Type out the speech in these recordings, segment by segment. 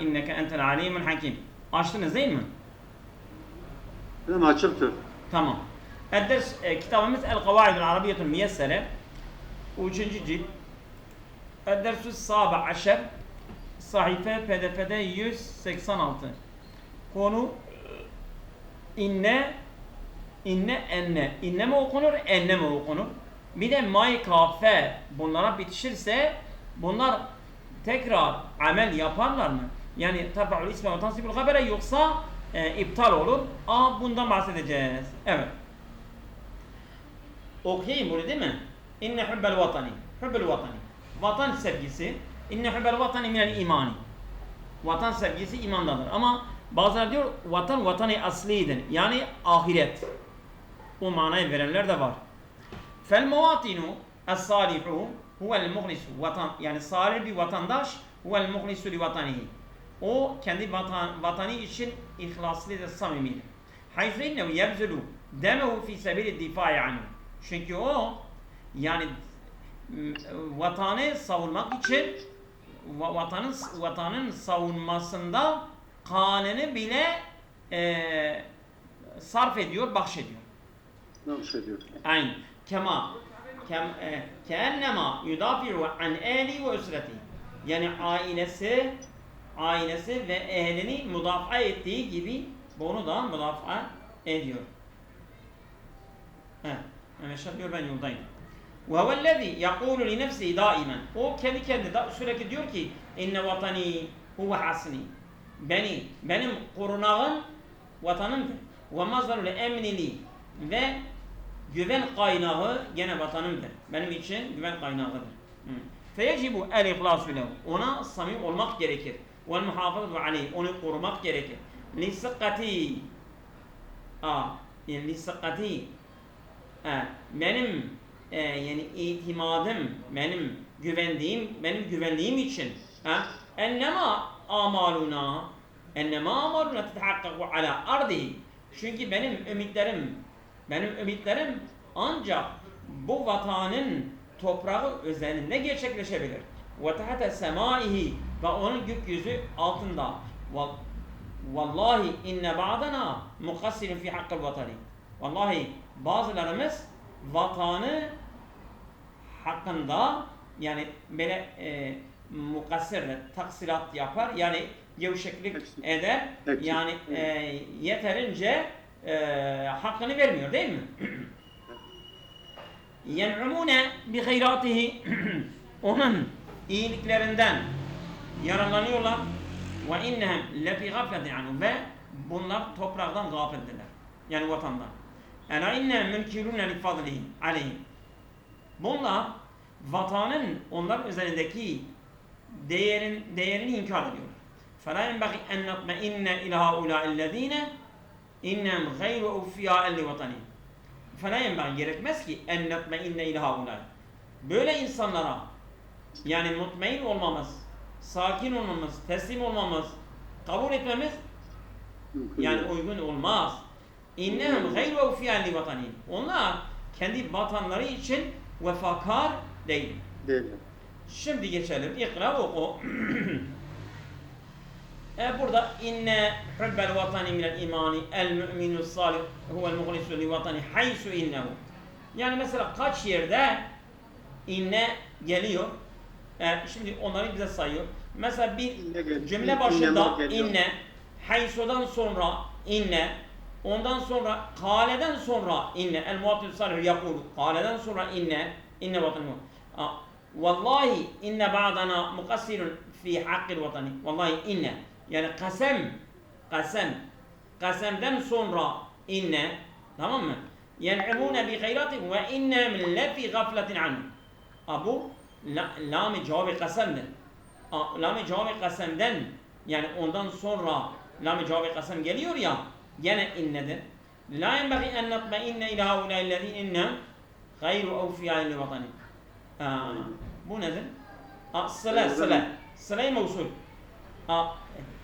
inneke entel alimul hakim. Açtınız değil mi? Hem açıktır. Tamam. Edders e, kitabımız El Kavaidul Arabiyetul Miyessere. Üçüncü cilt. Eddersü Sabi Aşer. Sahife PDF'de 186. Konu e, inne inne enne. İnne mi okunur, enne mi okunur? Bir de may kafe bunlara bitişirse bunlar tekrar amel yaparlar mı? Yani tab'ul isme ve tansibul habere yoksa e, iptal olur. Aa bundan bahsedeceğiz. Evet. Okuyayım bunu değil mi? İnne hubbel vatani. Hubbel vatani. Vatan sevgisi. İnne hubbel vatani minel imani. Vatan sevgisi imandadır. Ama bazıları diyor vatan vatani aslidir. Yani ahiret. O manayı verenler de var. Fel muvatinu es-salihu huvel muhlisu. Vatan, yani salih bir vatandaş huvel muhlisu li vatanihi. O kendi vatan, vatanı için ihlaslıdır, samimidir. Haythu innehu yebzulu demehu fi sebili difai anhu. Çünkü o yani m, vatanı savunmak için va- vatanın vatanın savunmasında kanını bile e, sarf ediyor, bahşediyor. Ne bir şey diyor. Aynı. Kema kem e, keennema yudafiru an ehli ve üsreti. Yani ailesi ailesi ve ehlini müdafaa ettiği gibi bunu da müdafaa ediyor. Evet. Mehmet diyor ben yoldayım. Huvellezî yekûlu li nefsihi daimen. O kendi kendine sürekli diyor ki inne vatani huve hasni. Beni, benim korunağım vatanımdır. Mazharul emnili ve güven kaynağı gene vatanımdır. Benim için güven kaynağıdır. El ihlasu lehu. Ona samimi olmak gerekir. Ve muhafazatu aleyh. Onu korumak gerekir. Li sıkkati. Aa, yani li sıkkati. Ha, benim e, yani itimadım, benim güvendiğim, benim güvenliğim için ha, ennema amaluna ennema amaluna tetehakkaku ala ardi çünkü benim ümitlerim benim ümitlerim ancak bu vatanın toprağı üzerinde gerçekleşebilir. Ve tahte semaihi ve onun gökyüzü altında. Val- Vallahi inne ba'dana mukassirin fi hakkı vatani. Vallahi bazılarımız vatanı hakkında yani böyle e, mukassir, taksirat yapar yani gevşeklik eder yani e, yeterince e, hakkını vermiyor değil mi? yen'umune bi hayratihi onun iyiliklerinden yararlanıyorlar ve innehem lefi gafletin anhu ve bunlar topraktan gafildirler. Yani vatandan. Ela innehem münkirune li fadlihi aleyhim. Bunlar vatanın onlar üzerindeki değerin değerini inkar ediyor. فَلَا يَنْبَغِي اَنْ نَطْمَئِنَّ اِلَى هَؤُلَاءِ الَّذ۪ينَ اِنَّمْ غَيْرُ اُفْيَاءَ لِوَطَنِهِمْ فَلَا يَنْبَغِي gerekmez ki اَنْ نَطْمَئِنَّ اِلَى هَؤُلَاءِ Böyle insanlara yani mutmain olmamız, sakin olmamız, teslim olmamız, kabul etmemiz Mümkün yani uygun olmaz. İnnehem gayru evfiyan li vatanihim. Onlar kendi vatanları için vefakar değil. Değil. Şimdi geçelim. İkra oku. e burada inne hubbel vatani minel imani el mü'minu salih huvel muhlisu li vatani haysu innehu. Yani mesela kaç yerde inne geliyor. E, şimdi onları bize sayıyor. Mesela bir cümle başında inne, haysudan sonra inne, ondan sonra kaleden sonra inne, el muhatib salih yakulu, kaleden sonra inne, inne vatanı. Vallahi inne ba'dana mukassirun fi hakkil vatani. Vallahi inne. Yani kasem, kasem, kasemden sonra inne, tamam mı? Yen'imune bi hayratin ve inne min lefi gafletin anhu. Bu la, lam-ı cevabı kasemdir. Lam-ı cevabı kasemden yani ondan sonra lam-ı cevabı kasem geliyor ya gene innedir. La yenbaghi en natma'inne ila haulâ'illezî inne gayru evfiyâin vatani. Aa, Bu nedir? Sıla, sıla. Sıla-i mevsul. Aa,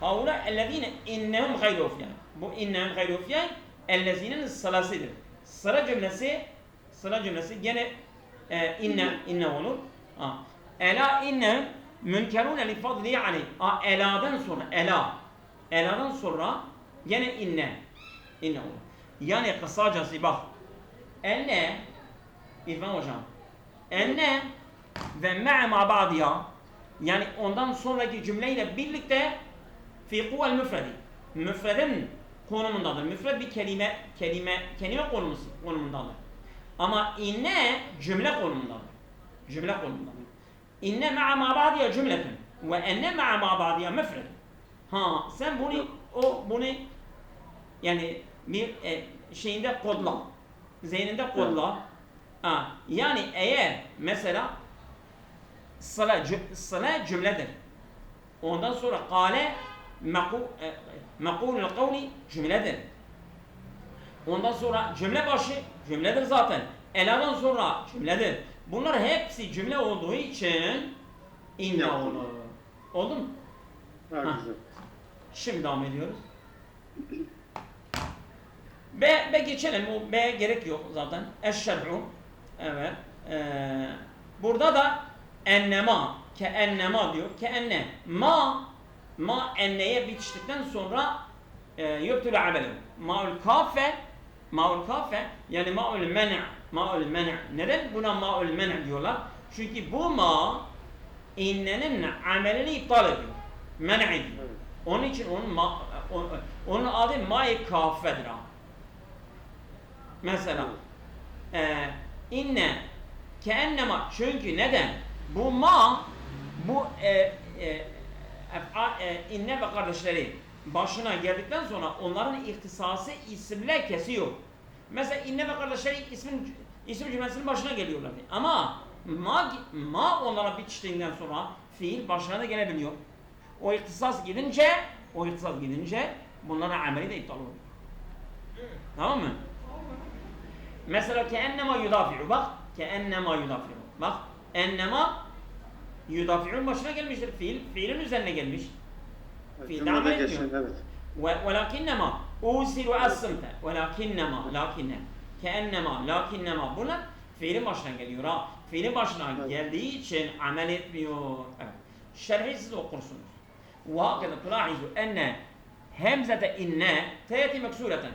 Haula ellezîne innehum gayru evfiyâin. Bu innehum gayru evfiyâin ellezînenin sırasıdır. Sıra cümlesi sıra cümlesi gene e, inne inne olur. Ela inne Münkerune li fadli aleyh. A, eladan sonra ela. Eladan sonra yine inne. İnne olur. Yani kısacası bak. Enne İrfan hocam. Enne ve me'e ma yani ondan sonraki cümleyle birlikte fi kuvel müfredi. Müfredin konumundadır. Müfred bir kelime kelime kelime konumundadır. Ama inne cümle konumundadır. جملة قلنا. إن مع مع بعض يا جملة وأن مع مع بعض يا مفرد ها سن بني أو بني يعني مير آه، شيء ده قدلا زين ده قدلا آه يعني أيه مثلا صلاة صلاة جملة ده. ondan sonra قال آه، مقول القول جملة ondan sonra cümle başı cümledir zaten eladan sonra cümledir Bunlar hepsi cümle olduğu için inne olur. Oldu mu? Şimdi devam ediyoruz. B, B geçelim. O B gerek yok zaten. Eşşer'u. Evet. Ee, burada da ennema. Ke ennema diyor. Ke enne. Ma. Ma enneye bitiştikten sonra e, yöptülü amelu. Ma'ul kafe. Ma'ul kafe. Yani ma'ul men' Ma'ul men' Neden buna ma'ul men' diyorlar? Çünkü bu ma innenin amelini iptal ediyor. Men' ediyor. Onun için onun ma, on- onun adı may kafedir. Mesela e, inne keennema çünkü neden? Bu ma bu e, e, e, inne ve kardeşleri başına geldikten sonra onların ihtisası isimle kesiyor. Mesela inne ve kardeşleri ismin isim cümlesinin başına geliyorlar. Ama ma, ma onlara bitiştiğinden sonra fiil başına da gelebiliyor. O iktisas gidince, o iktisas gidince bunlara ameli de iptal oluyor. Tamam mı? Mesela keennema yudafi'u bak. Keennema yudafi'u. Bak ennema yudafi'un başına gelmiştir. Fiil, fiilin üzerine gelmiş. Fiil de amel etmiyor. Evet. Ve, velakinnema usiru as-sımte. Velakinnema, lakinnema. Keennema, lakinnəmə. Bunlar fiilin başına geliyor ha. Fiilin başına gəldiyi üçün əməl etmiyor. Evet. Şerhi siz okursunuz. وهكذا تلاحظ أن همزة إن تأتي مكسورة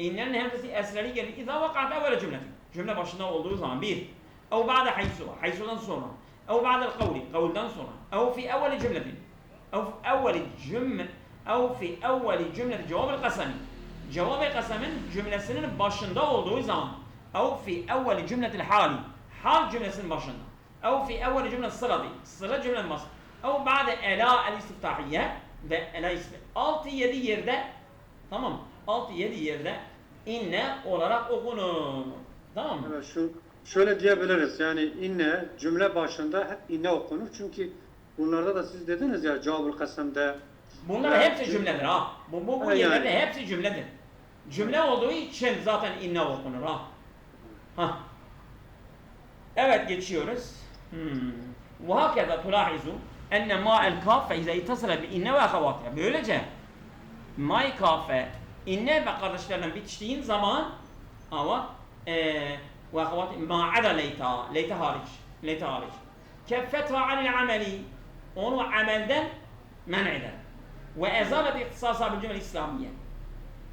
إنن همزة أسرارية إذا وقعت أول جملة Cümlə başında olduğu zaman bir Əv بعد حيث حيثdan sonra Əv بعد القول قولdan sonra Əv أو في أول Əv أو في أول Əv أو في أول جملة جواب القسم Cevabel kasamin cümlesinin başında olduğu zaman. Ev fi evveli cümletil hali. Hal cümlesinin başında. Ev fi evveli cümle sılati. Sıla cümlenin başında. Ev ba'de ela el istiftahiyye. Ve ela istiftahiyye. 6-7 yerde Tamam mı? 6-7 yerde inne olarak okunur. Tamam mı? Evet, şu şöyle diyebiliriz. Yani inne cümle başında hep inne okunur. Çünkü bunlarda da siz dediniz ya cevabul kasemde Bunlar hepsi cüm- cümledir ha. Bu, bu, bu yani. yerlerde hepsi cümledir. Cümle olduğu için zaten inne okunur ha. Ha. Evet geçiyoruz. Hmm. وهكذا تلاحظ أن ماء الكافة إذا اتصل بإن وأخواتها. Böylece may kafe inne ve kardeşlerine bitiştiğin zaman ama eee ve ahavati ma ada leyta leyta hariç leyta hariç keffetha anil ameli onu amelden men eder ve ezalet ihtisasa bil cümle İslamiye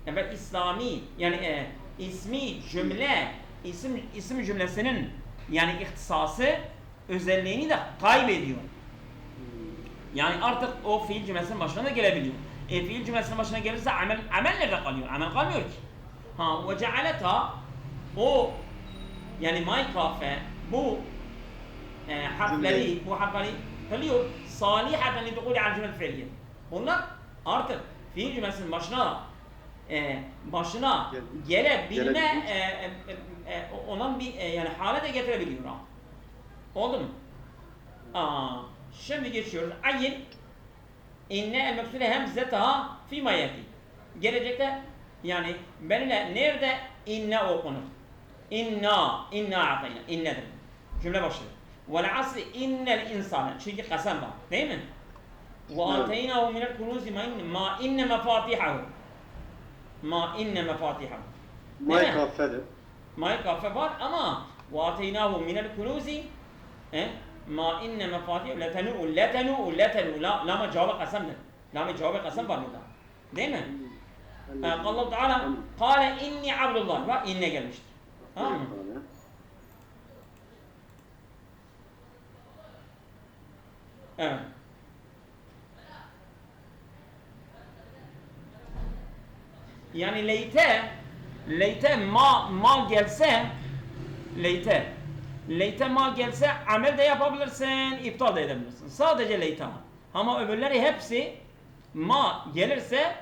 evet İslami yani e, ismi cümle isim isim cümlesinin yani ihtisası özelliğini de kaybediyor. Yani artık o fiil cümlesinin başına da gelebiliyor. E fiil cümlesinin başına gelirse amel, amel nerede kalıyor? Amel kalmıyor ki. Ha ve cealeta o yani may kafe bu e, harfleri bu harfleri kılıyor salihaten li dukuli al cümle fiiliye. Bunlar artık fiil cümlesinin başına e, başına Gel- gelebilme e, e, e, olan bir e, yani hale de getirebiliyor. Oldu mu? Aa, şimdi geçiyoruz. Ayin inne el meksule hemzetaha fi mayeti. Gelecekte yani benimle nerede inne okunur? İnna, inna atayna, innedir. Cümle başlığı. Vel asri innel insane. Çünkü kasem var. Değil mi? Ve ateynahu minel kunuzi ma inne mefatihahu. Ma inne mefatihahu. may kafedir. May kafe var ama minel kunuzi e, ma inne mefatihu letenu letenu letenu la lama cevabı kasemdir. Lama cevabı kasem var burada. Değil mi? Allah Teala kâle inni abdullah. Bak inne gelmiştir. Tamam mı? Evet. Yani leyte leyte ma ma gelse leyte leyte ma gelse amel de yapabilirsin, iptal de edebilirsin. Sadece leyte ma. Ama öbürleri hepsi ma gelirse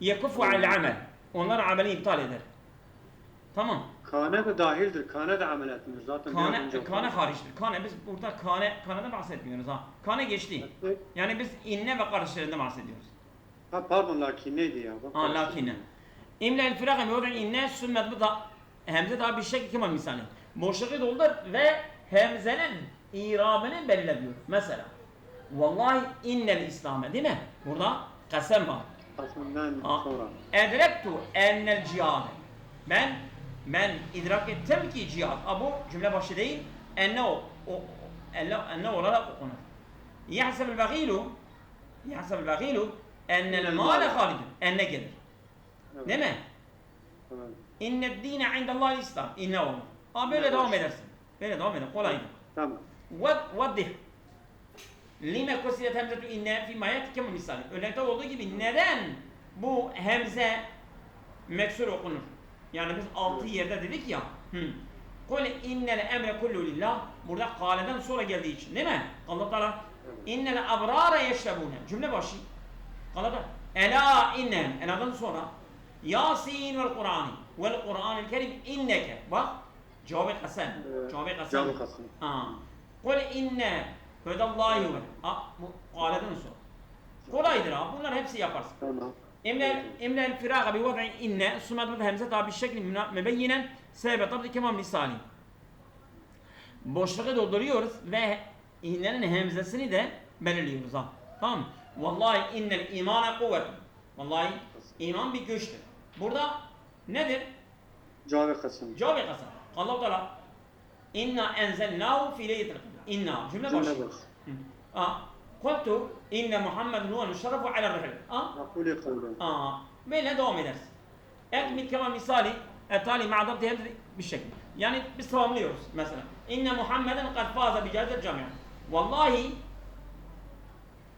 yakufu al amel. Onlar ameli iptal eder. Tamam. Kane de dahildir. Kane de amel etmiyor. Zaten Kane, önce kane hariçtir. Kane biz burada kane, kaneden bahsetmiyoruz ha. Kane geçti. Yani biz inne ve kardeşlerinden bahsediyoruz. Ha pardon lakin neydi ya? Bak, Ha lakine. İmle el firaka mi vudun inne sümmet bu da hemze daha bir şey kima misali. Boşluğu doldur ve hemzenin irabını belirle diyor. Mesela vallahi innel İslam'e değil mi? Burada kasem var. Edrektu ennel cihad. Ben ben idrak ettim ki cihad. Ha, bu cümle başı değil. Enne o, o enne, enne olarak okunur. Yahsebul bagilu Yahsebul bagilu ennel mâle halidun. Enne gelir. Evet. Değil mi? Evet. İnne dîne indallâhi İslam. İnne olma. Aa böyle evet. devam edersin. Böyle devam eder. Kolaydı. Tamam. Vaddih. Lime kusilet hemzetu inne fi mayet kim misali. Örnekte olduğu gibi neden bu hemze meksur okunur? Yani biz altı evet. yerde dedik ya. Hı. Kul innel emre kullu lillah. Burada kaleden sonra geldiği için değil mi? Allah Teala innel abrara yeşrebune. Cümle başı. Kalada. Ela inne. Ela'dan sonra Yasin vel Kur'an vel Kur'an-ı Kerim inneke. Bak cevabı Hasan. Cevabı Hasan. Ha. Kul inne hudallahi ve bu aletin usul kolaydır abi bunlar hepsi yaparsın. Tamam. İmlen imlen firaga bi vad'in inne. Sumat bi hemze tabi şekli mebeyinen sebep tabi kemal misali. Boşluğu dolduruyoruz ve innenin hemzesini de belirliyoruz. Tamam mı? Vallahi innel imana kuvvet. Vallahi iman bir güçtür. Burada nedir? Cevabı Kasım. Cevap kasa. Allah Teala inna enzelnahu fi leyletil kadr. İnna cümle Cümle başı. başı. Ha. Kultu inne Muhammedun huvel müşerrefu ala rihil. Ha? Makule kavlen. Böyle devam edersin. Ekmil kema misali etali ma'dab diye bir şekil. Yani biz tamamlıyoruz mesela. İnne Muhammeden kad faza bi cazet camia. Vallahi,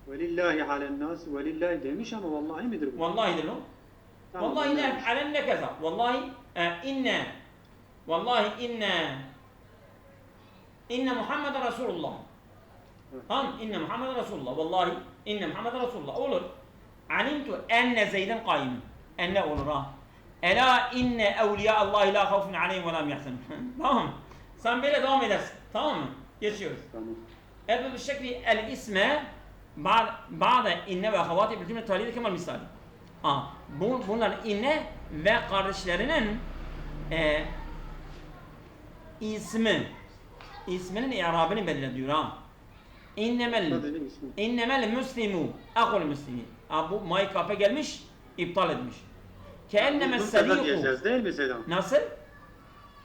Velillahi alen nas. Velillahi demiş ama vallahi midir bu? vallahi de lo. Tamam, Vallahi ne demiş. alenne keza. Vallahi e, inne Vallahi inne inne Muhammeden Resulullah. Evet. Tamam inne Muhammeden Resulullah. Vallahi inne Muhammeden Resulullah. Olur. Alimtu enne Zeyden kaimin. Enne olur ha. Ela inne evliya Allah la havfun aleyhim ve lam yahzanun. tamam. Sen böyle devam edersin. Tamam mı? Geçiyoruz. Tamam. Evet bu şekli el isme بعد inne ve havati bir cümle talihi kemal misali. Aa, bu, bunlar inne ve kardeşlerinin e, ismi isminin i'rabını belirliyor ha. İnnemel İnnemel müslimu akul müslimi. Bu maykap'a gelmiş, iptal etmiş. Keennemel seri'u. değil mi Seydan? Nasıl?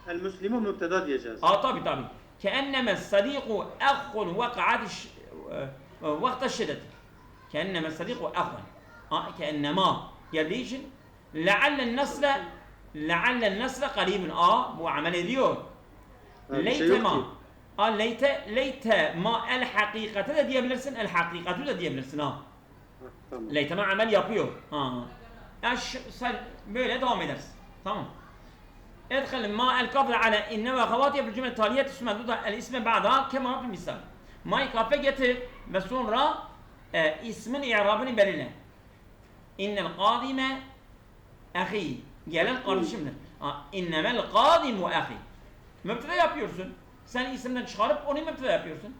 El müslimu mübteda diyeceğiz. Aa tabi tabi. Keennemel seri'u akhun vaka'at e, e, vakta şiddet. Keennemel seri'u akhun. آه كأنما يليجن لعل النسل لعل النسل قريب آه مو عمل اليوم ليت ما آه ليت ليت ما الحقيقة تدا دي diyebilirsin الحقيقة تدا دي ha. Tamam. ليت ما عمل يابيو آه اش sen böyle devam edersin. تمام إدخل ما القبل على انما وخواتي في الجمله التاليه تسمى الاسم بعدها آه، كما في المثال. ما يكافئ getir بسون را اسم ismin i'rabını. İnnel kadime ahi. Gelen kardeşimdir. İnnemel kadimu ahi. Mübteda yapıyorsun. Sen isimden çıkarıp onu mübteda yapıyorsun.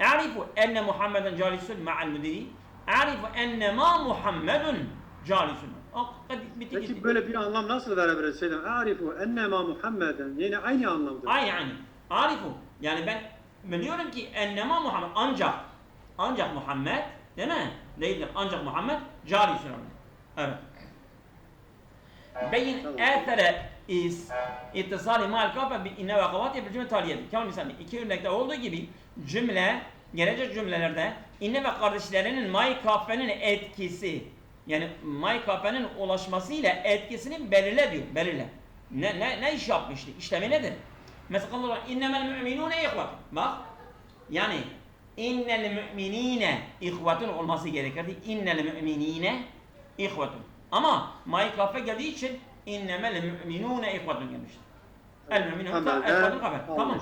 A'rifu enne Muhammeden calisun ma'al müdiri. A'rifu enne ma Muhammedun calisun. Peki böyle bir anlam nasıl verebiliriz Selam? Arifu ennema Muhammeden. Yine aynı anlamdır. Ay yani. Arifu. Yani ben biliyorum ki ennema Muhammed ancak ancak Muhammed değil mi? Değildir. Ancak Muhammed cari süremli. Evet. Beyin etere is ittisali mal kafa bi inne ve kavati bir cümle taliyedir. Kemal misali iki örnekte olduğu gibi cümle gelecek cümlelerde inne ve kardeşlerinin may kafenin etkisi yani may kafenin ulaşmasıyla etkisini belirle diyor. Belirle. Ne, ne, ne iş yapmıştı? İşlemi nedir? Mesela innemel müminune ihvat. Bak yani innel müminine ihvatun olması gerekirdi. İnnel müminine ihvatun. Ama may kafe geldiği için innemel müminune ihvatun gelmiştir. El müminun Haberden ihvatun haber. Tamam.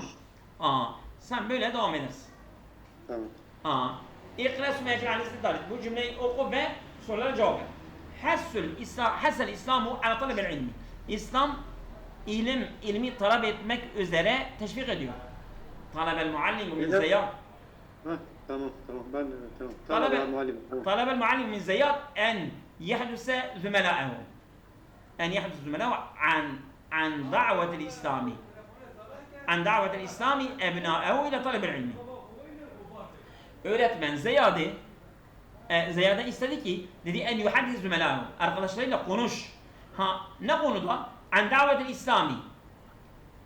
Aa, sen böyle devam edersin. Tamam. Aa. İkra sümme ceal istidalik. Bu cümleyi oku ve sorulara cevap ver. Hassul İslam, hasel İslamu ala talebel ilmi. İslam ilim, ilmi talep etmek üzere teşvik ediyor. Talebel muallimu min Tamam. Talebe- Tamam muallim. Tamam. طلب المعلم من زياد أن يحدث زملائه أن يحدث زملائه عن عن دعوة الإسلام عن دعوة الإسلام أبنائه إلى طلب العلم öğretmen Ziyad'ı e, Ziyad'a istedi ki dedi en yuhaddis zümelâhu arkadaşlarıyla konuş ha ne konuda an davetil İslami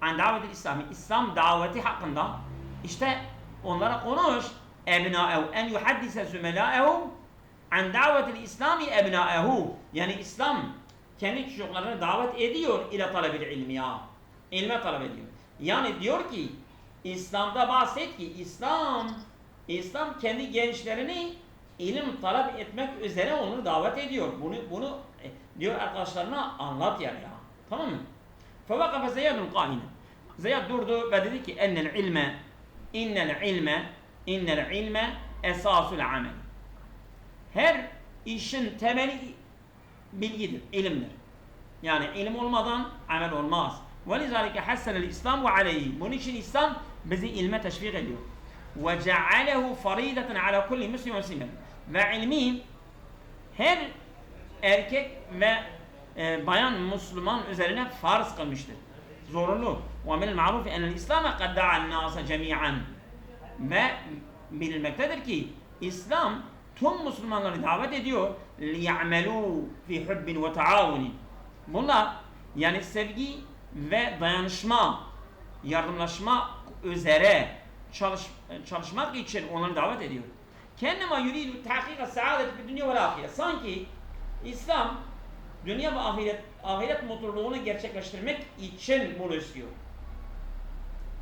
an davetil İslami İslam daveti hakkında işte onlara konuş. Ebnâehu. En yuhaddise sümelâehu an davetil İslami ebnâehu. Yani İslam kendi çocuklarını davet ediyor ile talebil ilmi ya. İlme talep ediyor. Yani diyor ki İslam'da bahset ki İslam İslam kendi gençlerini ilim talep etmek üzere onu davet ediyor. Bunu bunu e, diyor arkadaşlarına anlat yani ya. Tamam mı? Fevakafe Zeyd'un kahine. Zeyd durdu ve dedi ki ennel ilme innel ilme innel ilme esasul amel. Her işin temeli bilgidir, ilimdir. Yani ilim olmadan amel olmaz. وَلِذَٰلِكَ حَسَّنَ الْاِسْلَامُ عَلَيْهِ Bunun için İslam bizi ilme teşvik ediyor. وَجَعَلَهُ فَرِيدَةً عَلَى كُلِّ مُسْلِمٍ وَسِلِمٍ Ve ilmi her erkek ve e, bayan Müslüman üzerine farz kılmıştır. Zorunlu. وَمِنَ الْمَعْرُوفِ اَنَّ الْاِسْلَامَ قَدْ دَعَ النَّاسَ جَمِيعًا Ve bilinmektedir ki İslam tüm Müslümanları davet ediyor. لِيَعْمَلُوا فِي حُبٍّ وَتَعَاوُنٍ Bunlar yani sevgi ve dayanışma, yardımlaşma üzere çalış, çalışmak için onları davet ediyor. Kendime yuridu tahkika saadet fi dünya ve ahire. Sanki İslam dünya ve ahiret, ahiret mutluluğunu gerçekleştirmek için bunu istiyor.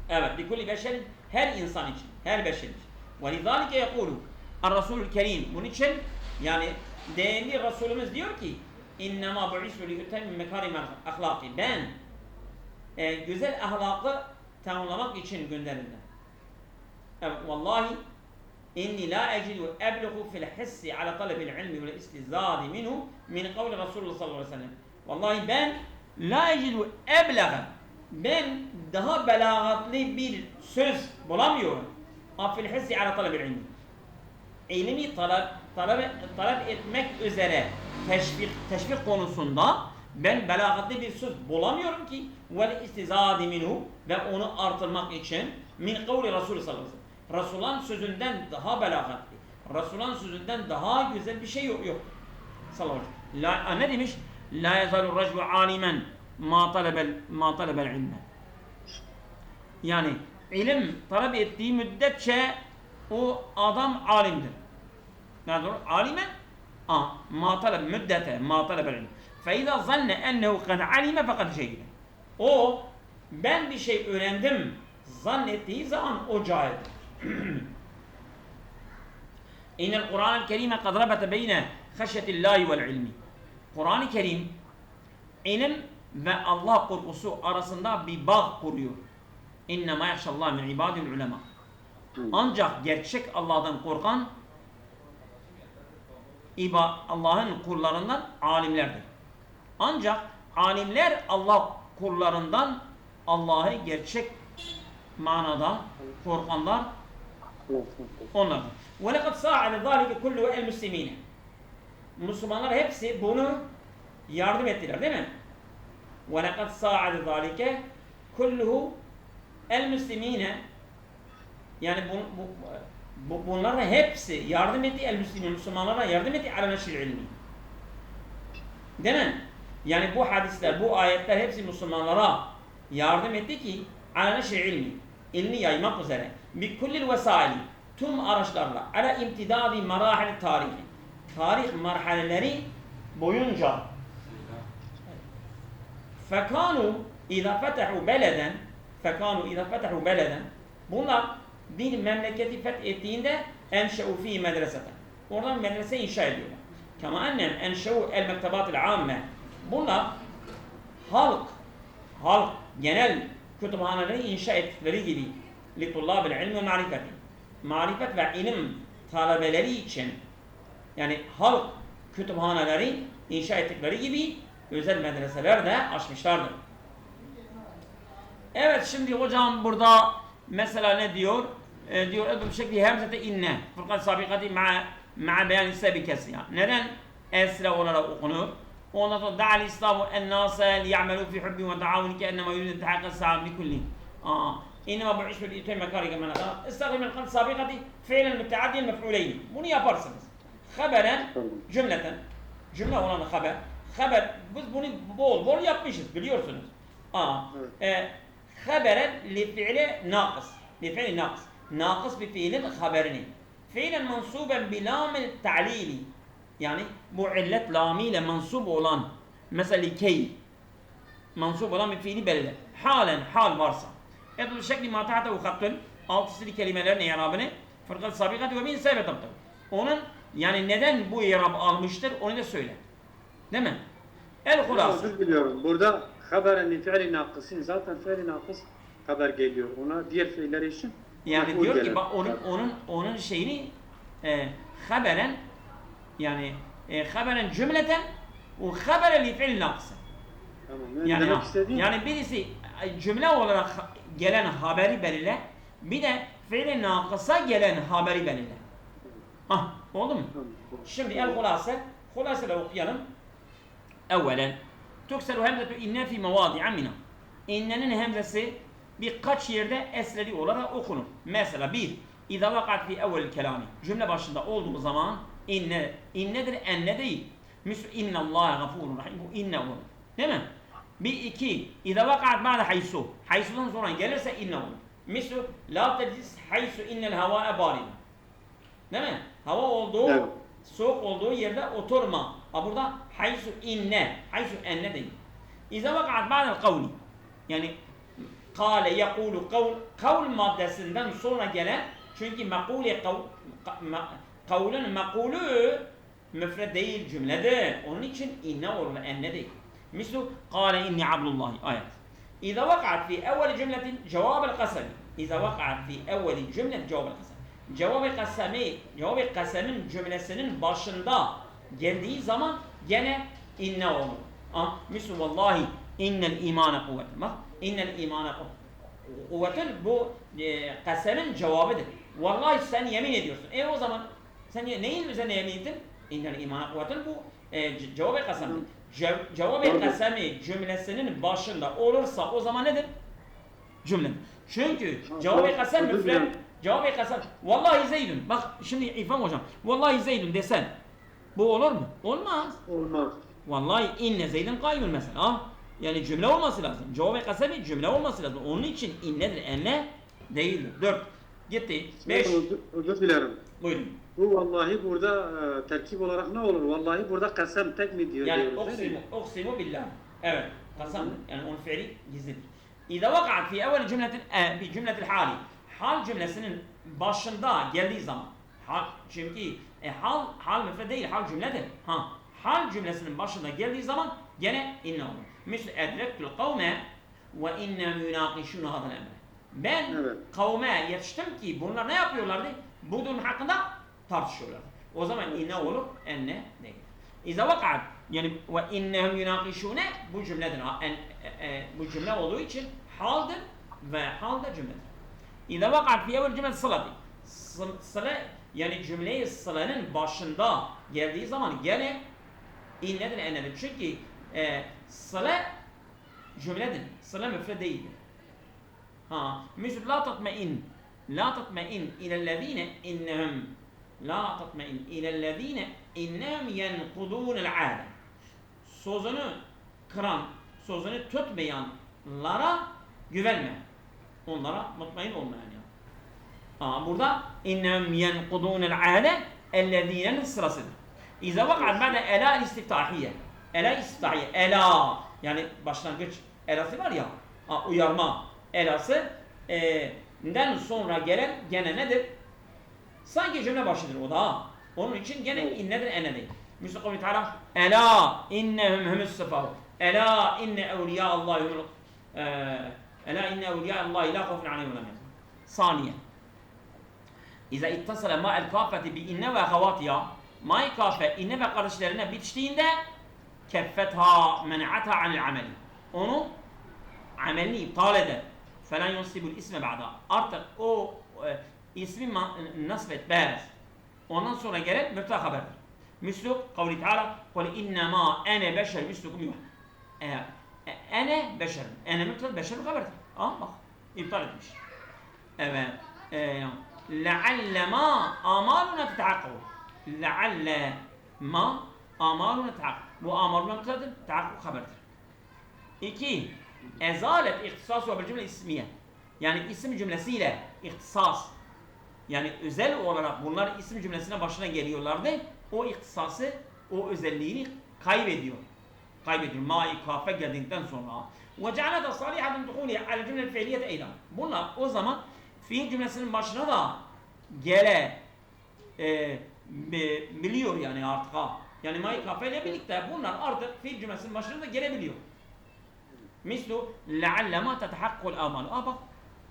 Evet, bir kulli beşerin her insan için, her beşer için. Lizalike yekulu Ar-Resulül Kerim. Bunun için yani değerli Resulümüz diyor ki bu'isu li yutemmi mekârimel ahlâki. Ben e, güzel ahlakı tamamlamak için gönderildim. Evet, vallahi inni la ecidu ebluğu fil hissi ala talebil ilmi ve istizadi minhu min kavli Resulullah sallallahu aleyhi ve sellem. Vallahi ben la ecidu eblağa ben daha belagatlı bir söz bulamıyorum. Fil hissi ala talebil ilmi. İlmi talep, talep, talep etmek üzere teşvik, teşvik konusunda ben belagatlı bir söz bulamıyorum ki vel istizadi minhu ve onu artırmak için min kavli Resulü sallallahu aleyhi ve sellem. Resulullah'ın sözünden daha belagatlı. Resulullah'ın sözünden daha güzel bir şey yok. yok. Sallallahu aleyhi ve sellem. La, ne demiş? La yezalu raclu alimen ma talebel, ma talebel ilme. Yani ilim talep ettiği müddetçe o adam alimdir. Ne doğru? Alimen Aa, ma talep müddete ma talebel ilm. فَاِذَا ظَنَّ اَنَّهُ قَدْ عَلِمَ فَقَدْ شَهِدَ O ben bir şey öğrendim zannettiği zaman o cahildir. İnnel Kur'an-ı Kerim'e kad rabete beyne haşyetillahi vel ilmi. Kur'an-ı Kerim ilim ve Allah korkusu arasında bir bağ kuruyor. İnnemâ yahşallâh min ibadil ulema. Ancak gerçek Allah'tan korkan Allah'ın kullarından alimlerdir. Ancak alimler Allah kullarından Allah'ı gerçek manada korkanlar onlardır. وَلَقَدْ سَاعَدَ ذَٰلِكَ كُلُّ الْمُسْلِم۪ينَ Müslümanlar hepsi bunu yardım ettiler değil mi? وَلَقَدْ سَاعَدَ ذَٰلِكَ كُلُّهُ الْمُسْلِم۪ينَ Yani bu, bu, bu, bunlara hepsi yardım etti el Müslüman Müslümanlara yardım etti ala neşril ilmi. Değil mi? Yani bu hadisler, bu ayetler hepsi Müslümanlara yardım etti ki ala neşril ilmi. İlmi yaymak üzere. bi kullil tüm araçlarla ala imtidadi marahil tarihi tarih marhaleleri boyunca. Fekanu ila fetehu beleden fekanu ila fetehu beleden bunlar bir memleketi fethettiğinde enşe'u fi medreseten. Oradan medrese inşa ediyorlar. Kema annem enşe'u el mektebatil amme. Bunlar halk halk genel kütüphaneleri inşa ettikleri gibi li ilmi ve marifeti. Marifet ve ilim talebeleri için yani halk kütüphaneleri inşa ettikleri gibi özel medreseler de açmışlardır. Evet şimdi hocam burada mesela ne diyor? E, diyor bu şekli hemzete inne. Fırkat sabikati ma'a ma'a beyan sebikesi. Neden esre olarak okunur? Ondan sonra da'al islamu en nase liya'melu fi hubbi ve ta'avuni ki ennema yuridu tehakka sa'ab li kulli. Aa. İnnema bu işbel itay mekarike men adam. İstagim el kant sabikati fiilen müteaddiyen mef'uleyn. Bunu yaparsınız. Haberen cümleten. Cümle olan haber. Haber. Biz bunu bol bol yapmışız biliyorsunuz. Aa. E, haberen li fiile nakıs. Li fiili nakıs. Nakıs bir fiilin haberini. Fiilen mansuben bi lamil ta'lili. Yani bu illet lamiyle mansub olan mesela key mansub olan bir fiili belli. Halen hal varsa. Edul şekli ma tahtehu hattun altısını kelimelerin irabını fırkat sabikati ve bin sebep tabtahu. Onun yani neden bu irab almıştır onu da söyle. Değil mi? El hulası. Özür diliyorum. Burada haberen li fiili nakısin zaten fiili nakıs haber geliyor. Ona diğer fiiller için Yani diyor ki bak onun onun onun şeyini e, haberen yani e, haberen cümleten ve haberen li fiil naksı. Tamam. Yani, Yani, birisi e, cümle olarak gelen haberi belirle. Bir de fiil nakısa gelen haberi belirle. Ah, oldu mu? Şimdi el hulase, hulase de okuyalım. Evvelen, tukseru hemzetu inne fi mevadi'a mina. İnnenin hemzesi birkaç yerde esreli olarak okunur. Mesela bir, İza vakat fi evvel kelami. Cümle başında olduğu zaman inne, innedir enne değil. Misl innallâhe gafurun rahim. Bu inne olur. Değil mi? Bir iki, İza vakat ba'de haysu. Haysudan sonra gelirse inne olur. Misl la teclis haysu innel havâe bârida. Değil mi? Hava olduğu, Evet. soğuk olduğu yerde oturma. Ha burada haysu inne, haysu enne değil. İza vakat ba'del kavli. Yani kâle yekulu kavl, kavl maddesinden sonra gelen çünkü mekule kav, ka- me- kavlun mekulü müfred değil cümledir. Onun için inne olur ve enne değil. Mislu kâle inni abdullahi ayet. İza vakat fi evveli cümletin cevabel kasemi. İza vakat fi evveli cümlet cevabel kasemi. Cevabı kasemi, cevabı kasemin cümlesinin başında geldiği zaman gene inne olur. Ah, mislu vallahi innel imane kuvvetun. Bak, innel imane kuvvetun bu e, kasemin cevabıdır. Vallahi sen yemin ediyorsun. E o zaman sen neyin üzerine yemin ettin? İnnel imane kuvvetun bu e, ce- cevabı kasemdir. Ce- Doğru. kasemi cümlesinin başında olursa o zaman nedir? Cümle. Çünkü doğru. kasem müfred. Cevabı kasem. Vallahi Zeydun. Bak şimdi İrfan hocam. Vallahi Zeydun desen. Bu olur mu? Olmaz. olmaz. Vallahi inne Zeydun kayyum mesela. Ah, Yani cümle olması lazım. Cevabı kasemi cümle olması lazım. Onun için innedir enne değildir. Dört. Gitti. Beş. Özür dilerim. Buyurun. Bu vallahi burada e, terkip olarak ne olur? Vallahi burada kasem tek mi diyor? Yani diyoruz, oksimu, oksimu billah. Evet. Kasam yani onun fiili gizlidir. İza vakat fi evvel cümletin e, fi cümletil hali. Hal cümlesinin başında geldiği zaman hal çünkü e, hal hal müfred değil hal cümledir. Ha hal cümlesinin başında geldiği zaman gene inne olur. Misl edrektul kavme ve innem yunakişun hadal emre. Ben Evet. kavme yetiştim ki bunlar ne yapıyorlardı? Bu durum hakkında tartışıyorlar. O zaman inne olur, enne değil. İza vakat yani ve innehum yunakişune bu cümleden en, e, e, bu cümle olduğu için haldır ve halda cümledir. İza vakat fiye bir cümle sılati. Sıla yani cümleyi sılanın başında geldiği zaman gene innedir ennedir. Çünkü e, sıla cümledir. Sıla müfre değildir. Ha, müsül la tatme'in la tatme'in ilellezine innehum La tatmein ilellezine innem yenkudûnel âde. Sözünü kıran, sözünü tutmayanlara güvenme. Onlara mutmain olmayan ya. Ama burada innem yenkudûnel âde ellezine'nin sırasıdır. İza vakat ba'de ela istiftahiye. Ela istiftahiye. Ela. Yani başlangıç elası var ya. Ha, uyarma elası. E, den sonra gelen gene nedir? Sanki cümle başıdır o da. Onun için gene innedir ene değil. Müslü kavli teala Ela innehum humus sefahu. Ela inne evliya Allah humul eee, Ela inne evliya Allah la khawfun aleyhim ve. Saniye. İza ittasala ma'el kafeti bi inne ve havatiha May kafe inne ve kardeşlerine bitiştiğinde keffetha men'atha anil ameli. Onu amelini iptal eder. Falan yunsibul isme ba'da. Artık o e, ismi ma- nasip etmez. Ondan sonra gelen müptela haberdir. Müslük kavli teala kul innema ene beşer müslükum yuh. E, e, ene beşerim. Ene müptela beşer haberdir. Aa bak iptal etmiş. Evet. E, لعل ما آمالنا تتعقب لعل ما آمالنا تتعقب bu amaluna müpteladır, tahakkuk haberdir. İki, ezalet ihtisas ve cümle ismiye. Yani isim cümlesiyle ihtisas. yani özel olarak bunlar isim cümlesine başına geliyorlardı. O ihtisası, o özelliğini kaybediyor. Kaybediyor. Ma-i kafe geldiğinden sonra. Ve cealete salihaten duhuli al cümle fiiliyet eydan. Bunlar o zaman fiil cümlesinin başına da gele e, bi- biliyor yani artık ha. Yani ma-i kafe ile birlikte bunlar artık fiil cümlesinin başına da gelebiliyor. Mislu leallema tetehakkul amalu. Aa bak.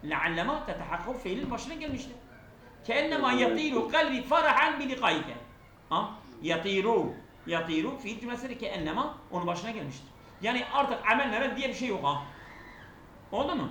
Leallema tetehakkul fiilin başına gelmişti. Kennema yatiru kalbi farahan bi liqayke. Ha? Yatiru. Yatiru fiil cümlesi ki ennema onun başına gelmiştir. Yani artık amel memel diye bir şey yok ha. Oldu mu?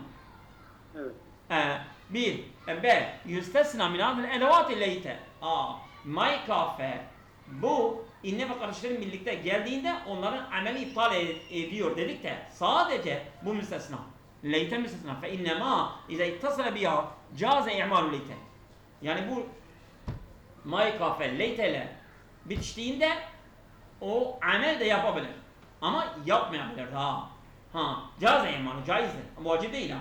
Evet. Ee, bir, e, B. Yüstesna min amel edevati leyte. A. May kafe. Bu inne ve kardeşlerin birlikte geldiğinde onların ameli iptal e- ediyor dedik de sadece bu müstesna. Leyte müstesna. Fe innema ize ittasala biha caze i'malu leyte. Yani bu may kafe leyte ile bitiştiğinde o amel de yapabilir. Ama yapmayabilir daha. Ha, caze imanı caizdir. Vacip değil ha.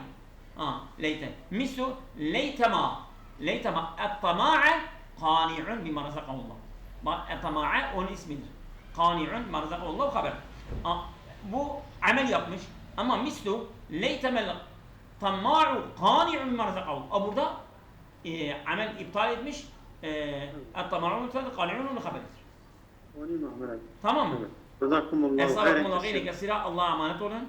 Ha, leyte. Mislu leytema. Leytema et-tama'a qani'un bima razakallah. Bak et-tama'a onun ismidir. Qani'un bima razakallah haber. Ha, bu amel yapmış. Ama mislu leytemel tama'u qani'un bima razakallah. Ha, burada e, amel iptal etmiş. E, et-tama'u iptal qani'un onun haberidir. Tamam mı? Esakumullah hayran. gayri kesira. Allah'a emanet olun.